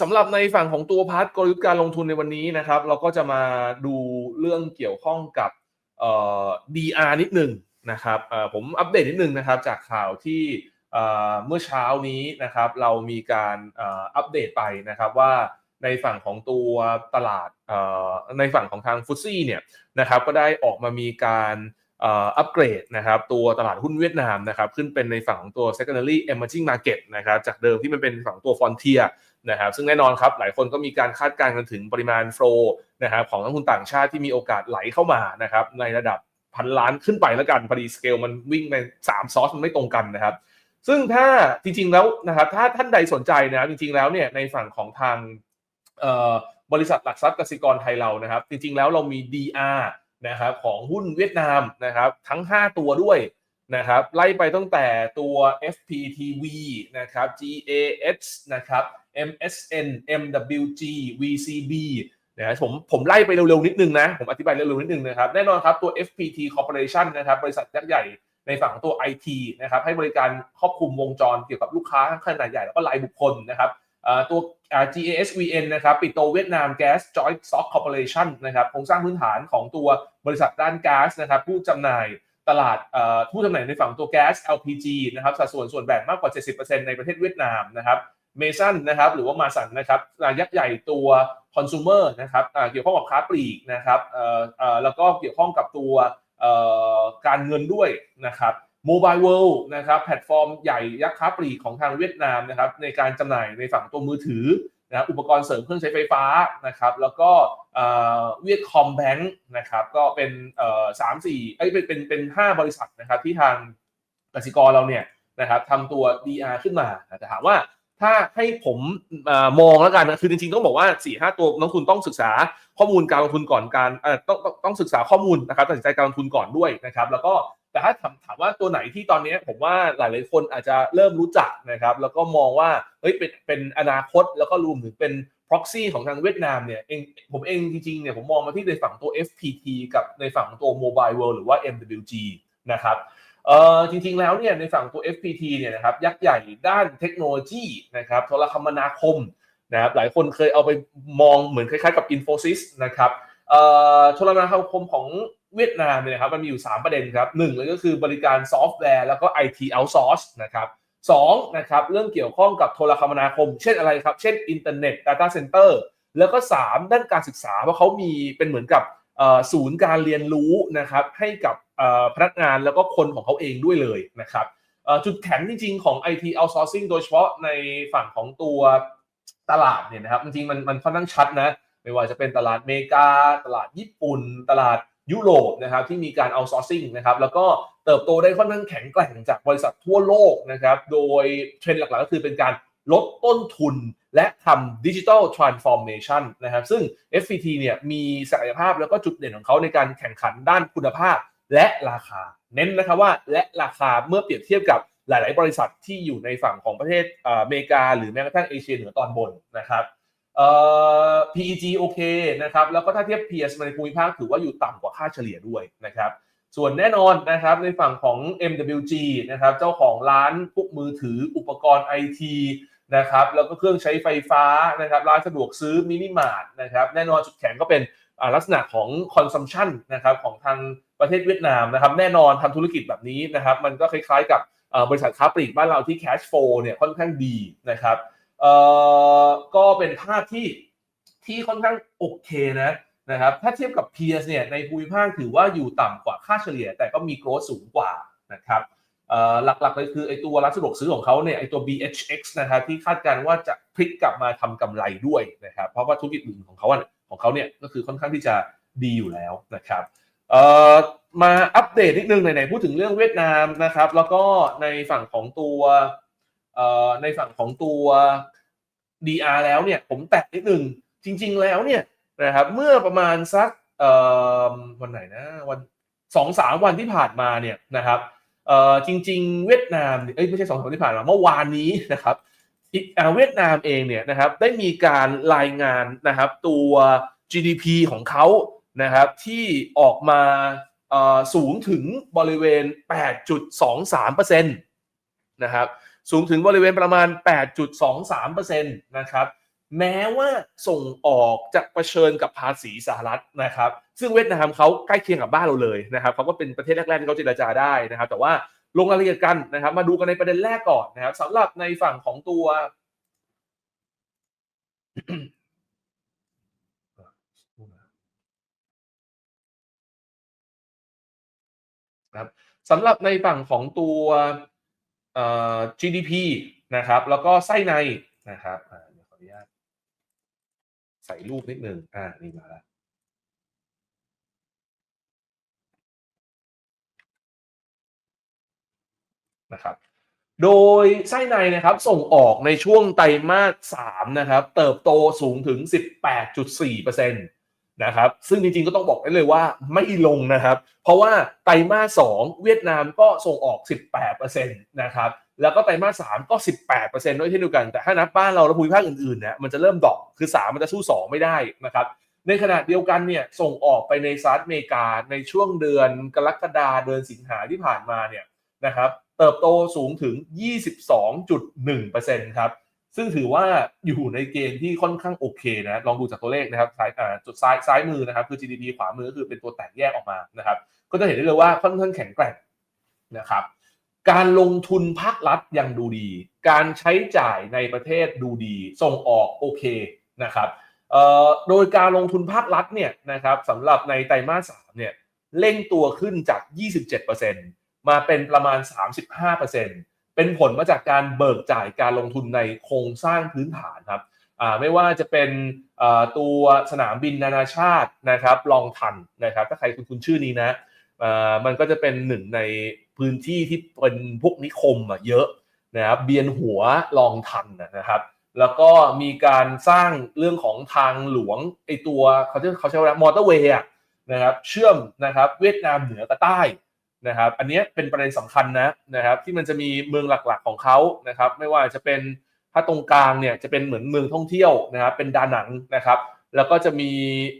สำหรับในฝั่งของตัวพาร์ทกลยุทธ์การลงทุนในวันนี้นะครับ เราก็จะมาดูเรื่องเกี่ยวข้องกับเอ่อ DR นิดหนึ่งนะครับเอ่อผมอัปเดตนิดหนึ่งนะครับ จากข่าวที่เอ่อเมื่อเช้านี้นะครับ เรามีการเอ่ออัปเดตไปนะครับว่าในฝั่งของตัวตลาดเอ่อในฝั่งของทางฟุตซี่เนี่ยนะครับก็ได้ออกมามีการเอ่ออัปเกรดนะครับตัวตลาดหุ้นเวียดนามนะครับขึ้นเป็นในฝั่งของตัว secondary emerging market นะครับจากเดิมที่มันเป็นฝั่งตัว frontier นะครับซึ่งแน่นอนครับหลายคนก็มีการคาดการณ์กันถึงปริมาณโฟลนะครับของนักลงทุนต่างชาติที่มีโอกาสไหลเข้ามานะครับในระดับพันล้านขึ้นไปแล้วกันพอดีสเกลมันวิ่งใน3ซอสมันไม่ตรงกันนะครับซึ่งถ้าจริงๆแล้วนะครับถ้าท่านใดสนใจนะครับจริงๆแล้วเนี่ยในฝั่งของทางบริษัทหลักทรัพย์กสิกรไทยเรานะครับ จริงๆแล้วเรามี DR นะครับของหุ้นเวียดนามนะครับทั้ง 5 ตัวด้วย นะครับไล่ไปตั้งแต่ตัว FPTV นะครับ GAS นะครับ MSN MWG VCB นะผมผมไล่ไปเร็วๆนิดนึงนะ ผมอธิบายเร็วๆนิดนึงนะครับ แน่นอนครับตัว FPT Corporation นะครับบริษัทยักษ์ใหญ่ในฝั่งของตัว IT นะครับให้บริการครอบคลุมวงจรเกี่ยวกับลูกค้าขนาดใหญ่แล้วก็รายบุคคลนะครับตัว GASVN นะครับปิโตเวียดนาม Gas Joint Stock Corporation นะครับโครงสร้างพื้นฐานของตัวบริษัทด้านก๊าซนะครับผู้จำหน่าย ตลาดเอ่อผู้จำหน่ายในฝั่งตัวแก๊ส LPG นะครับสัดส่วนส่วนแบ่งมากกว่า 70%ในประเทศเวียดนามนะครับเมสันนะครับหรือว่ามาสันนะครับอ่ายักษ์ใหญ่ตัวคอน sumer นะครับเกี่ยวข้องกับค้าปลีกนะครับแล้วก็เกี่ยวข้องกับตัวการเงินด้วยนะครับ Mobile World นะครับแพลตฟอร์มใหญ่ยักษ์ค้าปลีกของทางเวียดนามนะครับในการจำหน่ายในฝั่งตัวมือถือ นะอุปกรณ์เสริมเครื่องใช้ไฟฟ้านะครับแล้วก็เวียดคอมแบงค์นะครับก็เป็นสามสี่เอ้ยเป็นเป็นเป็นห้าบริษัทนะครับที่ทางกสิกรเราเนี่ยนะครับทำตัว DR ขึ้นมาแต่ถามว่าถ้าให้ผมอมองแล้วกันนะคือจริงๆต้องบอกว่า4ี่ห้าตัวนักลงทุนต้องศึกษาข้อมูลการลงทุนก่อนการต้องต้องต้องศึกษาข้อมูลนะครับตัดสินใจการลงทุนก่อนด้วยนะครับแล้วก็ แต่ถ้าถามว่าตัวไหนที่ตอนนี้ผมว่าหลายๆคนอาจจะเริ่มรู้จักนะครับ แล้วก็มองว่าเฮ้ยเป็นเป็นอนาคตแล้วก็รวมถึงเป็น proxy ของทางเวียดนามเนี่ยเองผมเองจริงๆเนี่ยผมมองมาที่ในฝั่งตัว FPT กับในฝั่งตัว Mobile World หรือว่า MWG นะครับเอ่อจริงๆแล้วเนี่ยในฝั่งตัว FPT เนี่ยนะครับยักษ์ใหญ่ด้านเทคโนโลยีนะครับโทรคมนาคมนะครับหลายคนเคยเอาไปมองเหมือนคล้ายๆกับ Infosys นะครับเอ่อโทรคมนาคมของ เวียดนามเนี่ยนะครับมันมีอยู่ 3 ประเด็นครับหนึ่งเลยก็คือบริการซอฟต์แวร์แล้วก็ IT outsource นะครับสองนะครับเรื่องเกี่ยวข้องกับโทรคมนาคม เช่นอะไรครับ เช่นอินเทอร์เน็ต Data Center แล้วก็ 3 ด้านการศึกษาเพราะเขามีเป็นเหมือนกับศูนย์การเรียนรู้นะครับให้กับพนักงานแล้วก็คนของเขาเองด้วยเลยนะครับจุดแข็งจริงๆของ IT outsourcing โดยเฉพาะในฝั่งของตัวตลาดเนี่ยนะครับจริงๆมันมันค่อนข้างชัดนะไม่ว่าจะเป็นตลาดเมกา ตลาดญี่ปุ่น ตลาด ยุโรปนะครับที่มีการ outsourcing นะครับแล้วก็เติบโตได้ค่อนข้างแข็งแกร่งจากบริษัททั่วโลกนะครับโดยเทรนด์หลักๆก็คือเป็นการลดต้นทุนและทำดิจิทัลทรานส์ฟอร์เมชันนะครับซึ่ง FPT เนี่ยมีศักยภาพแล้วก็จุดเด่นของเขาในการแข่งขันด้านคุณภาพและราคา เน้นนะครับว่าและราคาเมื่อเปรียบเทียบกับหลาย ๆ บริษัทที่อยู่ในฝั่งของประเทศอเมริกา หรือแม้กระทั่งเอเชียเหนือตอนบนนะครับ เอ่อ PEG โอเคนะครับแล้วก็ถ้าเทียบ PS ในภูมิภาคถือว่าอยู่ต่ำกว่าค่าเฉลี่ยด้วยนะครับส่วนแน่นอนนะครับในฝั่งของ MWG นะครับเจ้าของร้านพวกมือถืออุปกรณ์ IT นะครับแล้วก็เครื่องใช้ไฟฟ้านะครับร้านสะดวกซื้อมินิมาร์ทนะครับแน่นอนจุดแข็งก็เป็นอ่าลักษณะของคอนซัมชันนะครับของทางประเทศเวียดนามนะครับแน่นอนทำธุรกิจแบบนี้นะครับมันก็คล้ายๆกับอ่อบริษัทค้าปลีกบ้านเราที่ cash flow เนี่ยค่อนข้างดีนะครับ เอ่อก็เป็นภาพที่ที่ค่อนข้างโอเคนะนะครับถ้าเทียบกับ peers เนี่ยในภูมิภาคถือว่าอยู่ต่ำกว่าค่าเฉลี่ย แต่ก็มี growth สูงกว่านะครับเอ่อหลักๆเลยคือไอตัวร้านสะดวกซื้อของเขาเนี่ยไอตัว BHX นะครับที่คาดการณ์ว่าจะพลิกกลับมาทำกำไรด้วยนะครับเพราะว่าธุรกิจอื่นของเขาของเขาเนี่ยก็คือค่อนข้างที่จะดีอยู่แล้วนะครับเอ่อมาอัปเดตนิดนึงไหนๆพูดถึงเรื่องเวียดนามนะครับแล้วก็ในฝั่งของตัว ในฝั่งของตัว DR แล้วเนี่ยผมแตะนิดนึงจริง ๆ แล้วเนี่ยนะครับเมื่อประมาณสักวันไหนนะวันสองสามวันที่ผ่านมาเนี่ยนะครับจริง ๆ เวียดนามเอ้ยไม่ใช่สองสามที่ผ่านมาเมื่อวานนี้นะครับอีกอ่าเวียดนามเองเนี่ยนะครับได้มีการรายงานนะครับตัว GDP ของเขานะครับที่ออกมาสูงถึงบริเวณ 8.23%นะครับ สูงถึงบริเวณประมาณ 8.23%นะครับแม้ว่าส่งออกจะเผชิญกับภาษีสหรัฐนะครับ ซึ่งเวียดนามเขาใกล้เคียงกับบ้านเราเลยนะครับเขาก็เป็นประเทศแรกๆที่เขาเจรจาได้นะครับ แต่ว่าลงรายละเอียดกันนะครับ มาดูกันในประเด็นแรกก่อนนะครับสำหรับในฝั่งของตัวครับสำหรับในฝั่งของตัว GDP นะครับ แล้วก็ไส้ในนะครับอ่าเดี๋ยวขออนุญาตใส่รูปนิดนึงอ่านี่มาแล้วนะครับ โดยไส้ในนะครับส่งออกในช่วงไตรมาส3นะครับ เติบโตสูงถึง 18.4% นะครับ ซึ่งจริงๆก็ต้องบอกได้เลยว่าไม่ลงนะครับ เพราะว่าไตรมาส2เวียดนามก็ส่งออก 18%นะครับแล้วก็ไตรมาส3ก็ 18%ด้วยเช่นเดียวกัน แต่ถ้านับบ้านเราและภูมิภาคอื่นๆเนี่ยมันจะเริ่มดอกคือ 3 มันจะสู้ 2 ไม่ได้นะครับในขณะเดียวกันเนี่ยส่งออกไปในสหรัฐอเมริกาในช่วงเดือนกรกฎาเดือนสิงหาที่ผ่านมาเนี่ยนะครับเติบโตสูงถึง 22.1%ครับ ซึ่งถือว่าอยู่ในเกณฑ์ที่ค่อนข้างโอเคนะลองดูจากตัวเลขนะครับซ้ายจุดซ้ายซ้ายมือนะครับคือ GDP ขวามือก็คือเป็นตัวแตกแยกออกมานะครับ ก็จะเห็นได้เลยว่าค่อนข้างแข็งแกร่งนะครับ การลงทุนภาครัฐยังดูดี การใช้จ่ายในประเทศดูดี ส่งออกโอเคนะครับโดยการลงทุนภาครัฐเนี่ยนะครับสำหรับในไตรมาส3เนี่ยเร่งตัวขึ้นจาก 27%มาเป็นประมาณ 35% เป็นผลมาจากการเบิกจ่ายการลงทุนในโครงสร้างพื้นฐานครับอ่าไม่ว่าจะเป็นอ่าตัวสนามบินนานาชาตินะครับลองทันนะครับถ้าใครคุณคุณชื่อนี้นะอ่ามันก็จะเป็นหนึ่งในพื้นที่ที่เป็นพวกนิคมอะเยอะนะครับเบียนหัวลองทันนะครับแล้วก็มีการสร้างเรื่องของทางหลวงไอตัวเขาจะเขาใช้ว่ามอเตอร์เวย์นะครับเชื่อมนะครับเวียดนามเหนือกับใต้ นะครับอันนี้เป็นประเด็นสำคัญนะนะครับที่มันจะมีเมืองหลักๆของเขานะครับไม่ว่าจะเป็นถ้าตรงกลางเนี่ยจะเป็นเหมือนเมืองท่องเที่ยวนะครับเป็นดาหนังนะครับ แล้วก็จะมี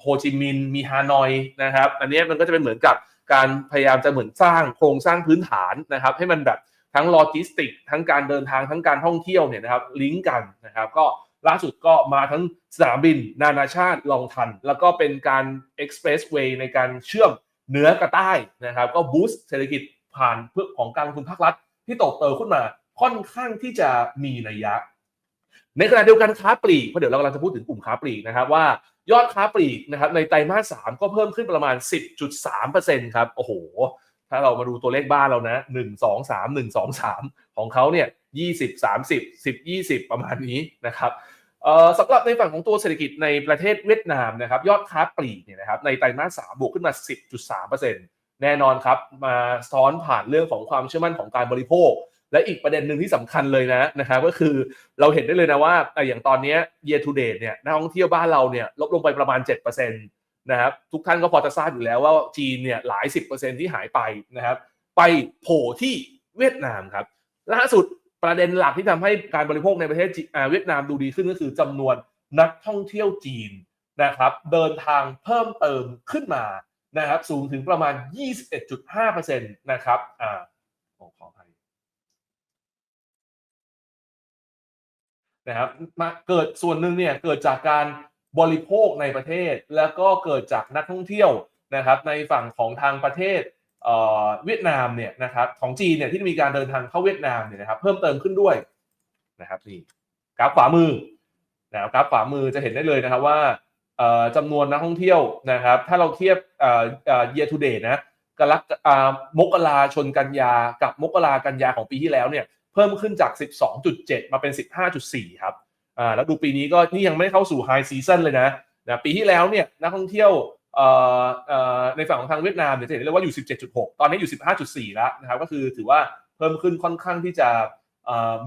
โฮจิมินห์มีฮานอยนะครับ อันนี้มันก็จะเป็นเหมือนกับการพยายามจะเหมือนสร้างโครงสร้างพื้นฐานนะครับ ให้มันแบบทั้งโลจิสติก ทั้งการเดินทางทั้งการท่องเที่ยวเนี่ยนะครับลิงก์กันนะครับ ก็ล่าสุดก็มาทั้งสนามบิน นานาชาติลองทัน แล้วก็เป็นการเอ็กซ์เพรสเวย์ในการเชื่อม เหนือกับใต้นะครับ ก็บูสต์เศรษฐกิจผ่านเพื่อของการลงทุนภาครัฐ ที่โตโตขึ้นมาค่อนข้างที่จะมีนัยยะ ในขณะเดียวกันค้าปลีกเพราะเดี๋ยวเรากำลังจะพูดถึงกลุ่มค้าปลีกนะครับว่ายอดค้าปลีกนะครับในไตรมาสสามก็เพิ่มขึ้นประมาณ 10.3%ครับโอ้โห ถ้าเรามาดูตัวเลขบ้านเรานะ 1 2 3 1 2 3 ของเขาเนี่ย20 30 10 20 ประมาณนี้นะครับ สำหรับในฝั่งของตัวเศรษฐกิจในประเทศเวียดนามนะครับยอดค้าปลีกเนี่ยนะครับในไตรมาส3บวกขึ้นมา 10.3%แน่นอนครับมาซ้อนผ่านเรื่องของความเชื่อมั่นของการบริโภค และอีกประเด็นหนึ่งที่สำคัญเลยนะนะครับก็คือเราเห็นได้เลยนะว่าอย่างตอนนี้ย year to date เนี่ยนักท่องเที่ยวบ้านเราเนี่ยลดลงไปประมาณ 7%นะครับทุกท่านก็พอจะทราบอยู่แล้วว่าจีนเนี่ยหลาย 10%ที่หายไปนะครับไปโผล่ที่เวียดนามครับล่าสุด ประเด็นหลักที่ทำให้การบริโภคในประเทศเวียดนามดูดีขึ้นก็คือจำนวนนักท่องเที่ยวจีนนะครับ เดินทางเพิ่มเติมขึ้นมานะครับ สูงถึงประมาณ 21.5%นะครับอ่าขอขออภัยนะครับมาเกิดส่วนหนึ่งเนี่ยเกิดจากการบริโภคในประเทศ แล้วก็เกิดจากนักท่องเที่ยวนะครับ ในฝั่งของทางประเทศ เวียดนามเนี่ยนะครับของจีนเนี่ยที่มีการเดินทางเข้าเวียดนามเนี่ยนะครับเพิ่มเติมขึ้นด้วยนะครับนี่กราฟขวามือนะครับกราฟขวามือจะเห็นได้เลยนะครับว่าจำนวนนักท่องเที่ยวนะครับ ถ้าเราเทียบเอ่อเอ่อ year to date นะกรกมกราชนกันยากับมกรากันยาของปีที่แล้วเนี่ยเพิ่มขึ้นจาก 12.7 มาเป็น 15.4 ครับอ่าแล้วดูปีนี้ก็นี่ยังไม่เข้าสู่ไฮซีซันเลยนะนะปีที่แล้วเนี่ยนักท่องเที่ยว ในฝั่งของทางเวียดนามเนี่ยจะเห็นได้ว่าอยู่ 17.6 ตอนนี้อยู่ 15.4 แล้วนะครับก็คือถือว่าเพิ่มขึ้นค่อนข้างที่จะ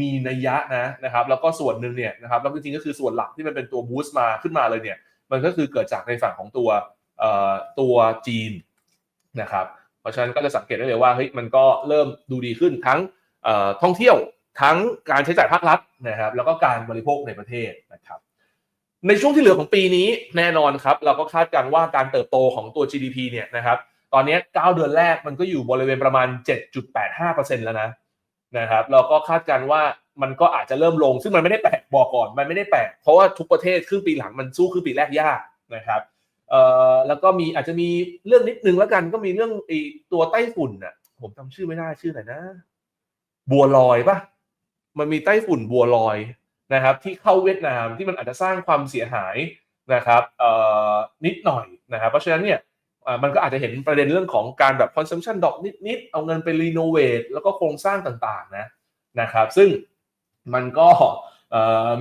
มีนัยยะนะนะครับแล้วก็ส่วนหนึ่งเนี่ยนะครับแล้วจริงๆก็คือส่วนหลักที่มันเป็นตัวบูสต์มาขึ้นมาเลยเนี่ยมันก็คือเกิดจากในฝั่งของตัวตัวจีนนะครับเพราะฉะนั้นก็จะสังเกตได้เลยว่าเฮ้ยมันก็เริ่มดูดีขึ้นทั้งท่องเที่ยวทั้งการใช้จ่ายภาครัฐนะครับแล้วก็การบริโภคในประเทศนะครับ ในช่วงที่เหลือของปีนี้แน่นอนครับ เราก็คาดการว่าการเติบโตของตัว GDP เนี่ยนะครับ ตอนนี้ 9 เดือนแรกมันก็อยู่บริเวณประมาณ 7.85%แล้วนะนะครับ เราก็คาดการว่ามันก็อาจจะเริ่มลง ซึ่งมันไม่ได้แปลกบอกก่อน มันไม่ได้แปลกเพราะว่าทุกประเทศครึ่งปีหลังมันสู้ครึ่งปีแรกยากนะครับเอ่อแล้วก็มีอาจจะมีเรื่องนิดนึงแล้วกันก็มีเรื่องไอ้ตัวไต้ฝุ่นน่ะผมจำชื่อไม่ได้ชื่ออะไรนะ บัวลอยปะมันมีไต้ฝุ่นบัวลอย นะครับที่เข้าเวียดนามที่มันอาจจะสร้างความเสียหายนะครับนิดหน่อยนะครับเพราะฉะนั้นเนี่ยมันก็อาจจะเห็นประเด็นเรื่องของการแบบ consumption ดอกนิดๆเอาเงินไปรีโนเวทแล้วก็โครงสร้างต่างๆนะนะครับซึ่งมันก็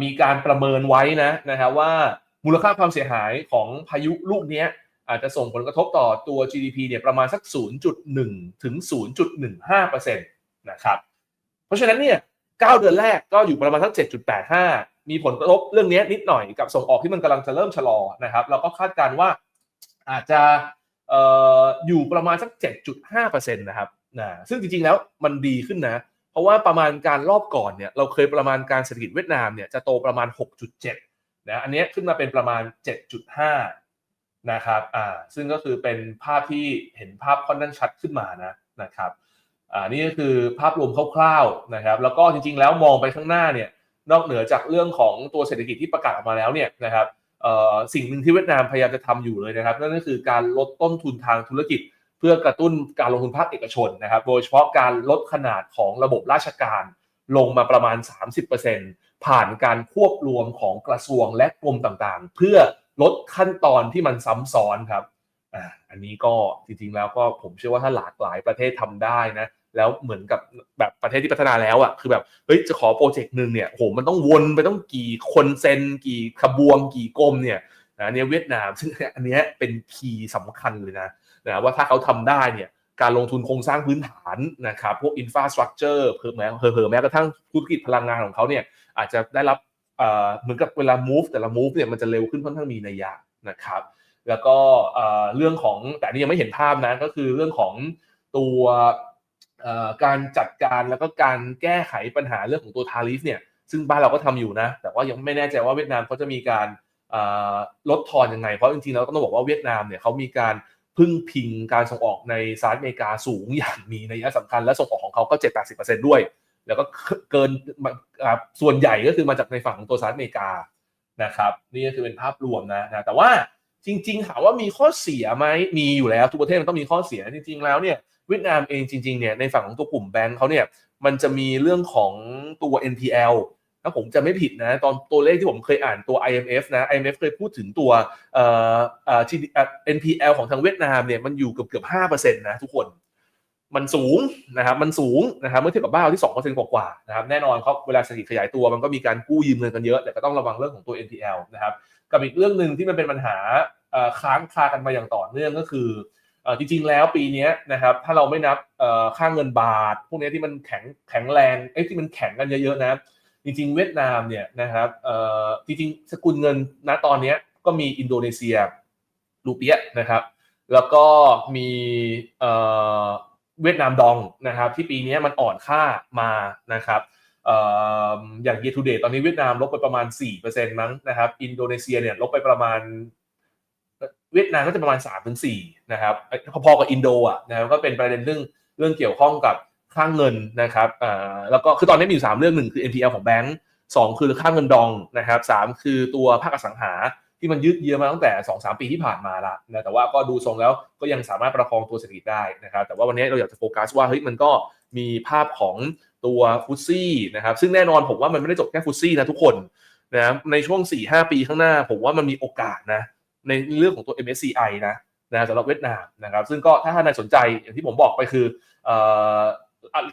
มีการประเมินไว้นะนะครับว่ามูลค่าความเสียหายของพายุลูกนี้อาจจะส่งผลกระทบต่อตัว GDP เนี่ยประมาณสัก 0.1 ถึง 0.15%นะครับ เพราะฉะนั้นเนี่ย 9 เดือนแรกก็อยู่ประมาณสัก7.85 มีผลกระทบเรื่องนี้นิดหน่อยกับส่งออกที่มันกำลังจะเริ่มชะลอนะครับเราก็คาดการว่าอาจจะอออยู่ประมาณสัก 7.5%นะครับนะซึ่งจริงๆแล้วมันดีขึ้นนะ เพราะว่าประมาณการรอบก่อนเนี่ยเราเคยประมาณการเศรษฐกิจเวียดนามเนี่ยจะโตประมาณ 6.7 นะอันนี้ขึ้นมาเป็นประมาณ 7.5 นะครับอ่าซึ่งก็คือเป็นภาพที่เห็นภาพค่อนข้างชัดขึ้นมานะนะครับ อ่านี่ก็คือภาพรวมคร่าวๆนะครับ แล้วก็จริงๆ แล้วมองไปข้างหน้าเนี่ยนอกเหนือจากเรื่องของตัวเศรษฐกิจที่ประกาศออกมาแล้วเนี่ยนะครับสิ่งหนึ่งที่เวียดนามพยายามจะทำอยู่เลยนะครับ นั่นก็คือการลดต้นทุนทางธุรกิจ เพื่อกระตุ้นการลงทุนภาคเอกชนนะครับ โดยเฉพาะการลดขนาดของระบบราชการลงมาประมาณ 30%ผ่านการควบรวมของกระทรวงและกรมต่างๆ เพื่อลดขั้นตอนที่มันซ้ำซ้อนครับอ่าอันนี้ก็จริงๆแล้วก็ผมเชื่อว่าถ้าหลากหลายประเทศทำได้นะ แล้วเหมือนกับแบบประเทศที่พัฒนาแล้วอะคือแบบเฮ้ยจะขอโปรเจกต์หนึ่งเนี่ยโหมันต้องวนไปต้องกี่คนเซนกี่ขบวงกี่กรมเนี่ยนะเนี่ยเวียดนามซึ่งอันเนี้ยเป็นคีย์สำคัญเลยนะนะว่าถ้าเขาทำได้เนี่ยการลงทุนโครงสร้างพื้นฐานนะครับพวกอินฟราสตรักเจอร์เพิ่มแม้เพิ่มแม้กระทั่งธุรกิจพลังงานของเขาเนี่ยอาจจะได้รับเอ่อเหมือนกับเวลา move แต่ละ move เนี่ยมันจะเร็วขึ้นค่อนข้างมีนัยยะนะครับแล้วก็เอ่อเรื่องของแต่นี่ยังไม่เห็นภาพนะก็คือเรื่องของตัว การจัดการแล้วก็การแก้ไขปัญหาเรื่องของตัวทาริฟเนี่ยซึ่งบ้านเราก็ทำอยู่นะ แต่ว่ายังไม่แน่ใจว่าเวียดนามเขาจะมีการลดทอนยังไง เพราะจริงๆแล้วต้องบอกว่าเวียดนามเนี่ยเขามีการพึ่งพิงการส่งออกในสหรัฐอเมริกาสูงอย่างมีนัยสำคัญและส่งออกของเขาก็7-80%ด้วย แล้วก็เกินส่วนใหญ่ก็คือมาจากในฝั่งของตัวสหรัฐอเมริกานะครับนี่ก็คือเป็นภาพรวมนะนะแต่ว่า จริง ๆ ถามว่ามีข้อเสียไหมมีอยู่แล้วทุกประเทศมันต้องมีข้อเสียจริง ๆ แล้วเนี่ยเวียดนามเองจริงๆเนี่ยในฝั่งของตัวกลุ่มแบงก์เขาเนี่ยมันจะมีเรื่องของตัว NPL ถ้าผมจะไม่ผิดนะตอนตัวเลขที่ผมเคยอ่านตัว IMF นะ IMF เคยพูดถึงตัวเอ่อเอ่อ GD- เอ่ NPL ของทางเวียดนามเนี่ยมันอยู่เกือบเกือบห้าเปอร์เซ็นต์นะทุกคนมันสูงนะครับมันสูงนะครับเมื่อเทียบกับบ้านเราที่2%กว่าๆนะครับแน่นอนเขาเวลาเศรษฐกิจขยายตัวมันก็มีการกู้ยืมเงินกันเยอะ แต่ก็ต้องระวังเรื่องของตัว NPL นะครับ กับอีกเรื่องหนึ่งที่มันเป็นปัญหาค้างคากันมาอย่างต่อเนื่องก็คืออจริงๆแล้วปีนี้นะครับถ้าเราไม่นับค่าเงินบาท พวกนี้ที่มันแข็งแข็งแรงเอ้ที่มันแข็งกันเยอะๆนะจริงๆ เวียดนามเนี่ยนะครับจริงๆ สกุลเงินณตอนนี้ก็มีอินโดนีเซียรูเปียนะครับ แล้วก็มีเวียดนามดองนะครับ ที่ปีนี้มันอ่อนค่ามานะครับ อย่าง year to date ตอนนี้เวียดนามลบไปประมาณ 4%มั้งนะครับ อินโดนีเซียเนี่ยลบไปประมาณ เวียดนามก็จะประมาณ 3-4นะครับ พอๆกับอินโดอะนะครับก็เป็นประเด็นเรื่องเรื่องเกี่ยวข้องกับค่างเงินนะครับอ่าแล้วก็คือตอนนี้มีอยู่สามเรื่องหนึ่งคือ NPL ของแบงก์สองคือค่าเงินดองนะครับสามคือตัวภาคอสังหา ที่มันยืดเยื้อมาตั้งแต่2-3ปีที่ผ่านมาละนะแต่ว่าก็ดูทรงแล้วก็ยังสามารถประคองตัวเศรษฐกิจได้นะครับแต่ว่าวันนี้เราอยากจะโฟกัสว่าเฮ้ยมันก็มีภาพของตัวฟุตซี่นะครับซึ่งแน่นอนผมว่ามันไม่ได้จบแค่ฟุตซี่นะทุกคนนะในช่วง 4-5 ปีข้างหน้า ผมว่ามันมีโอกาสนะในเรื่องของตัว MSCI นะนะสำหรับเวียดนามนะครับซึ่งก็ถ้าท่านสนใจอย่างที่ผมบอกไปคือเอ่อ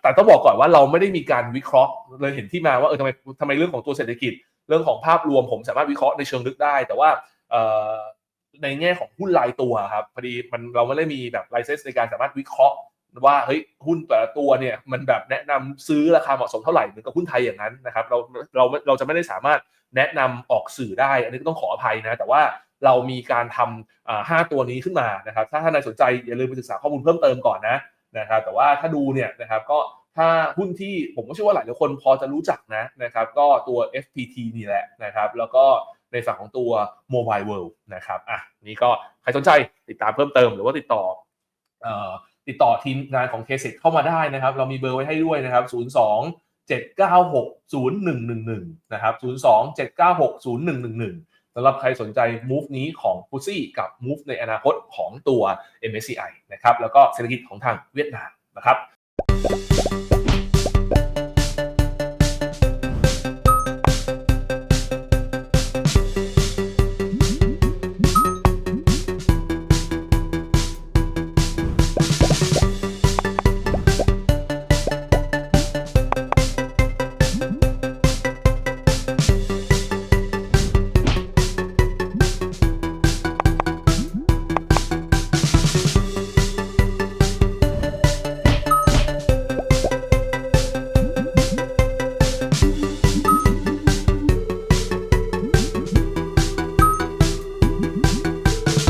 แต่ต้องบอกก่อนว่าเราไม่ได้มีการวิเคราะห์เลยเห็นที่มาว่าเออทำไมทำไมเรื่องของตัวเศรษฐกิจ เรื่องของภาพรวมผมสามารถวิเคราะห์ในเชิงลึกได้ แต่ว่าในแง่ของหุ้นรายตัวครับพอดีมันเราไม่ได้มีแบบไลเซนส์ในการสามารถวิเคราะห์ว่าเฮ้ยหุ้นแต่ละตัวเนี่ยมันแบบแนะนำซื้อราคาเหมาะสมเท่าไหร่เหมือนกับหุ้นไทยอย่างนั้นนะครับเราเราเราจะไม่ได้สามารถแนะนำออกสื่อได้ อันนี้ก็ต้องขออภัยนะ แต่ว่าเรามีการทำห้าตัวนี้ขึ้นมานะครับ ถ้าท่านใดสนใจอย่าลืมไปศึกษาข้อมูลเพิ่มเติมก่อนนะนะครับแต่ว่าถ้าดูเนี่ยนะครับก็ ถ้าหุ้นที่ผมก็เชื่อว่าหลายคนพอจะรู้จักนะนะครับ ก็ตัว FPT นี่แหละนะครับ แล้วก็ในฝั่งของตัว Mobile World นะครับอะนี่ก็ใครสนใจติดตามเพิ่มเติมหรือว่าติดต่อเอ่อติดต่อทีมงานของเคสเข้ามาได้นะครับ เรามีเบอร์ไว้ให้ด้วยนะครับ 02 7960111 นะครับ 02-7960111สำหรับใครสนใจ move นี้ของ f u s i กับ move ในอนาคตของตัว MSCI นะครับ แล้วก็เศรษฐกิจของทางเวียดนามนะครับ Thank you.